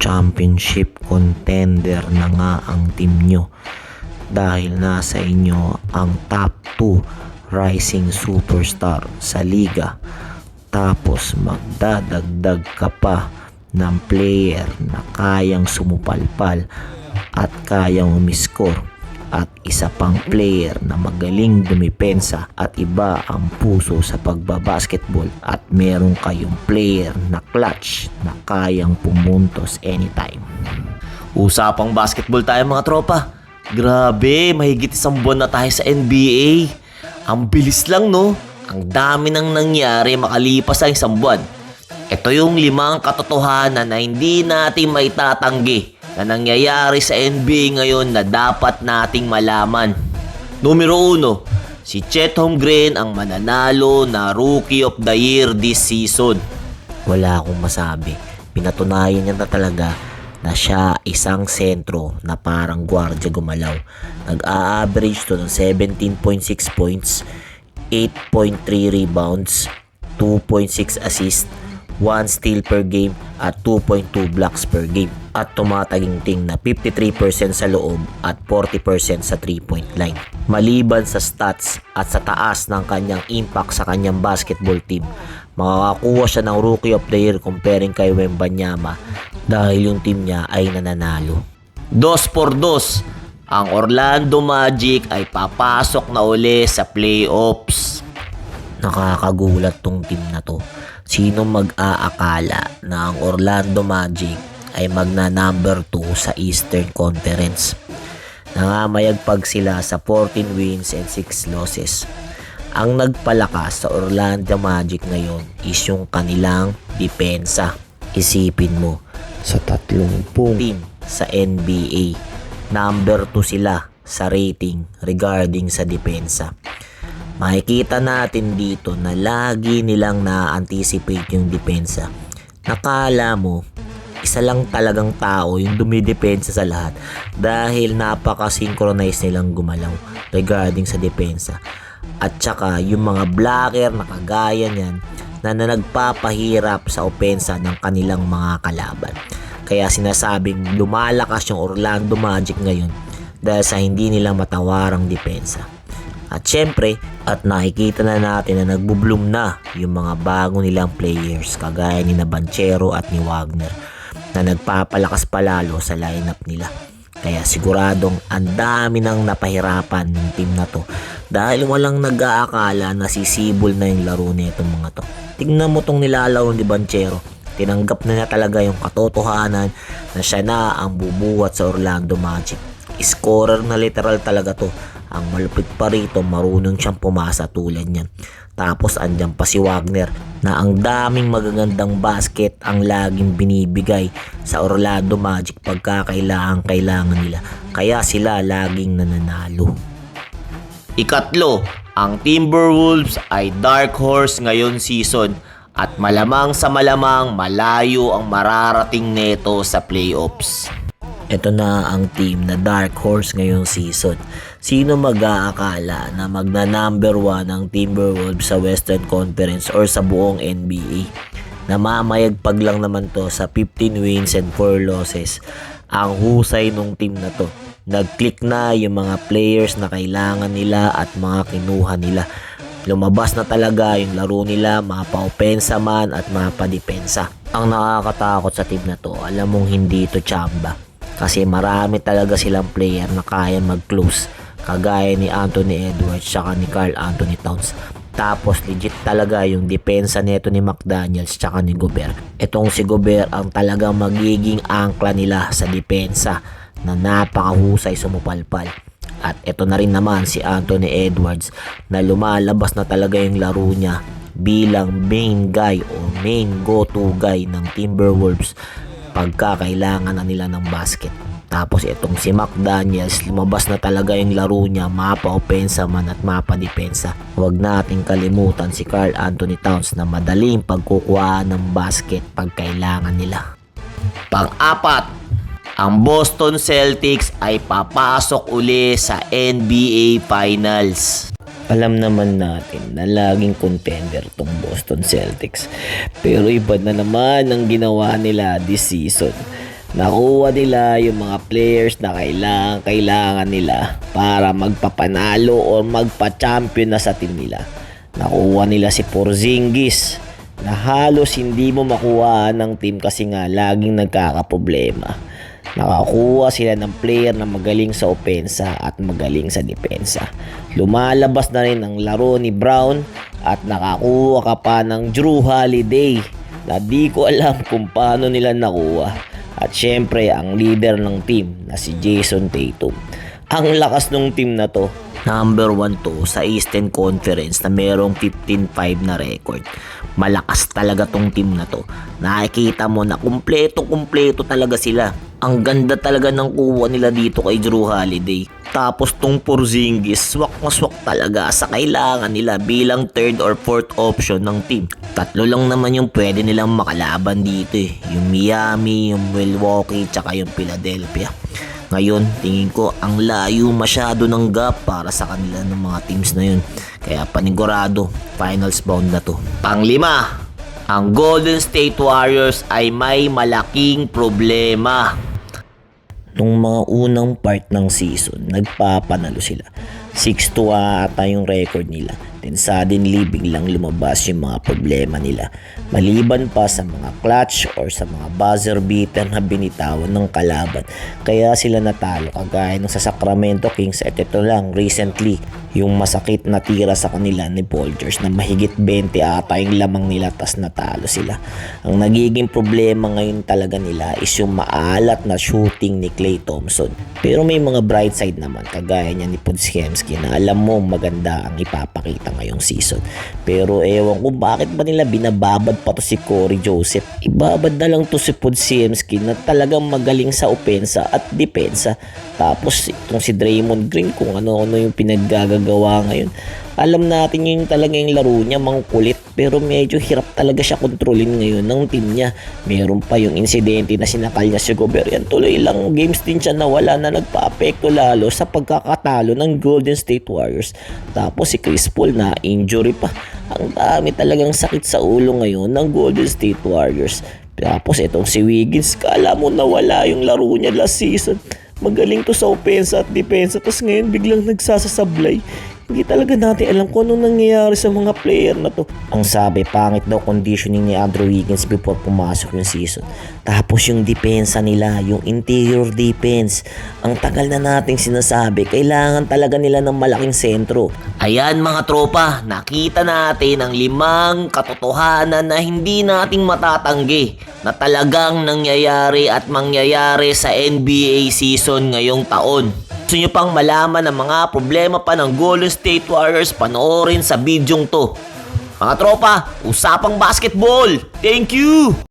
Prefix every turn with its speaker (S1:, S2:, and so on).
S1: championship contender na nga ang team nyo. Dahil nasa inyo ang top 2 rising superstar sa liga. Tapos magdadagdag ka pa ng player na kayang sumupalpal at kayang umiskor at isa pang player na magaling dumipensa at iba ang puso sa pagbabasketball at meron kayong player na clutch na kayang pumuntos anytime.
S2: Usapang basketball tayo mga tropa. Grabe, mahigit isang buwan na tayo sa NBA. Ang bilis lang no. Ang dami nang nangyari makalipas ang isang buwan. Ito yung limang katotohanan na hindi natin maitatanggi na nangyayari sa NBA ngayon na dapat nating malaman. Numero uno, si Chet Holmgren ang mananalo na Rookie of the Year this season.
S1: Wala akong masabi. Pinatunayan niya na talaga na siya isang sentro na parang gwardya gumalaw. Nag-a-average to ng 17.6 points, 8.3 rebounds, 2.6 assists, 1 steal per game at 2.2 blocks per game at tumataginting na 53% sa loob at 40% sa 3-point line. Maliban sa stats at sa taas ng kanyang impact sa kanyang basketball team, makakakuha siya ng Rookie of the Year comparing kay Wembanyama dahil yung team niya ay nananalo.
S2: Dos por dos, ang Orlando Magic ay papasok na uli sa playoffs.
S1: Nakakagulat tong team na to. Sino mag-aakala na ang Orlando Magic ay magna number 2 sa Eastern Conference. Nangamayagpag sila sa 14 wins and 6 losses. Ang nagpalakas sa Orlando Magic ngayon is yung kanilang depensa. Isipin mo, sa 30 team sa NBA, number 2 sila sa rating regarding sa depensa. Makikita natin dito na lagi nilang na-anticipate yung depensa. Nakala mo, isa lang talagang tao yung dumidepensa sa lahat dahil napaka-synchronize nilang gumalaw regarding sa depensa. At saka yung mga blocker na kagaya niyan na, na nagpapahirap sa opensa ng kanilang mga kalaban. Kaya sinasabing lumalakas yung Orlando Magic ngayon dahil sa hindi nila matawarang depensa. At syempre, at nakikita na natin na nagbubloom na yung mga bago nilang players kagaya ni na Banchero at ni Wagner na nagpapalakas palalo sa lineup nila. Kaya siguradong ang dami nang napahirapan ng team na to dahil walang nag-aakala na sisibol na yung laro nitong mga to. Tingnan mo tong nilalaro ni Banchero. Tinanggap na niya talaga yung katotohanan na siya na ang bubuhat sa Orlando Magic. Scorer na literal talaga to. Ang malupit pa rito, marunong siyang pumasa tulad niyan. Tapos andyan pa si Wagner na ang daming magagandang basket ang laging binibigay sa Orlando Magic pagkakailangan kailangan nila. Kaya sila laging nananalo.
S2: Ikatlo, ang Timberwolves ay dark horse ngayon season at malamang sa malamang malayo ang mararating neto sa playoffs.
S1: Ito na ang team na dark horse ngayong season. Sino mag-aakala na magna number 1 ang Timberwolves sa Western Conference or sa buong NBA? Namamayagpag lang naman to sa 15 wins and 4 losses. Ang husay nung team na to. Nag-click na yung mga players na kailangan nila at mga kinuha nila. Lumabas na talaga yung laro nila, mapa-opensa man at mapa-depensa. Ang nakakatakot sa team na to, alam mong hindi ito chamba. Kasi marami talaga silang player na kaya mag-close. Kagaya ni Anthony Edwards tsaka ni Carl Anthony Towns. Tapos legit talaga yung depensa nito ni McDaniels tsaka ni Gobert. Itong si Gobert ang talagang magiging angkla nila sa depensa na napakahusay sumupalpal. At ito na rin naman si Anthony Edwards na lumalabas na talaga yung laro niya bilang main guy o main go-to guy ng Timberwolves pagkakailangan na nila ng basket. Tapos itong si McDaniels, lumabas na talaga yung laro niya, mapa-opensa man at mapa-depensa. Huwag nating kalimutan si Carl Anthony Towns na madaling pagkukuha ng basket pag kailangan nila.
S2: Pang-apat, ang Boston Celtics ay papasok uli sa NBA Finals.
S1: Alam naman natin na laging contender tong Boston Celtics. Pero iba na naman ang ginawa nila this season. Nakuha nila yung mga players na kailangan, kailangan nila para magpapanalo o magpa-champion na sa team nila. Nakuha nila si Porzingis na halos hindi mo makuha ng team kasi nga laging nagkakaproblema. Nakakuha sila ng player na magaling sa opensa at magaling sa depensa. Lumalabas na rin ang laro ni Brown at nakakuha ka pa ng Drew Holiday na di ko alam kung paano nila nakuha. At syempre ang leader ng team na si Jason Tatum. Ang lakas ng team na to. Number 1 to sa Eastern Conference na merong 15-5 na record. Malakas talaga tong team na to. Nakikita mo na kumpleto-kumpleto talaga sila. Ang ganda talaga ng kuha nila dito kay Drew Holiday. Tapos tong Porzingis, swak na swak talaga sa kailangan nila bilang third or fourth option ng team. Tatlo lang naman yung pwede nilang makalaban dito eh. Yung Miami, yung Milwaukee, tsaka yung Philadelphia. Ngayon, tingin ko ang layo masyado ng gap para sa kanila ng mga teams na yun. Kaya panigurado, finals bound na to. Panglima, ang Golden State Warriors ay may malaking problema. Nung mga unang part ng season, nagpapanalo sila. 6-2 ata yung record nila. Then suddenly, biglang lumabas yung mga problema nila. Maliban pa sa mga clutch or sa mga buzzer beater na binitawan ng kalaban. Kaya sila natalo kagaya ng sa Sacramento Kings at ito lang recently yung masakit na tira sa kanila ni George na mahigit 20 ata yung lamang nila tas natalo sila. Ang nagiging problema ngayon talaga nila is yung maalat na shooting ni Klay Thompson. Pero may mga bright side naman kagaya niya ni Podziemski na alam mo maganda ang ipapakita ngayong season. Pero ewan ko bakit ba nila binababad pa to si Corey Joseph. Ibabad na lang to si Podziemski na talagang magaling sa opensa at depensa. Tapos itong si Draymond Green kung ano-ano yung pinaggagawa ngayon. Alam natin yung talaga yung laro niya, mangkulit. Pero medyo hirap talaga siya kontrolin ngayon ng team niya. Meron pa yung insidente na sinakal niya si Gobert. Yan tuloy lang games din siya nawala na nagpa-apekto lalo sa pagkakatalo ng Golden State Warriors. Tapos si Chris Paul na injury pa. Ang dami talagang sakit sa ulo ngayon ng Golden State Warriors. Tapos itong si Wiggins, kala mo nawala yung laro niya last season. Magaling to sa opensa at depensa. Tapos ngayon biglang nagsasasablay. Hindi talaga natin alam kung anong nangyayari sa mga player na to. Ang sabi, pangit daw conditioning ni Andrew Wiggins before pumasok yung season. Tapos yung depensa nila, yung interior defense. Ang tagal na nating sinasabi, kailangan talaga nila ng malaking sentro. Ayan mga tropa, nakita natin ang limang katotohanan na hindi nating matatanggi na talagang nangyayari at mangyayari sa NBA season ngayong taon. Gusto nyo pang malaman ang mga problema pa ng Golden State Warriors, panoorin sa bidyong to. Mga tropa, usapang basketball! Thank you!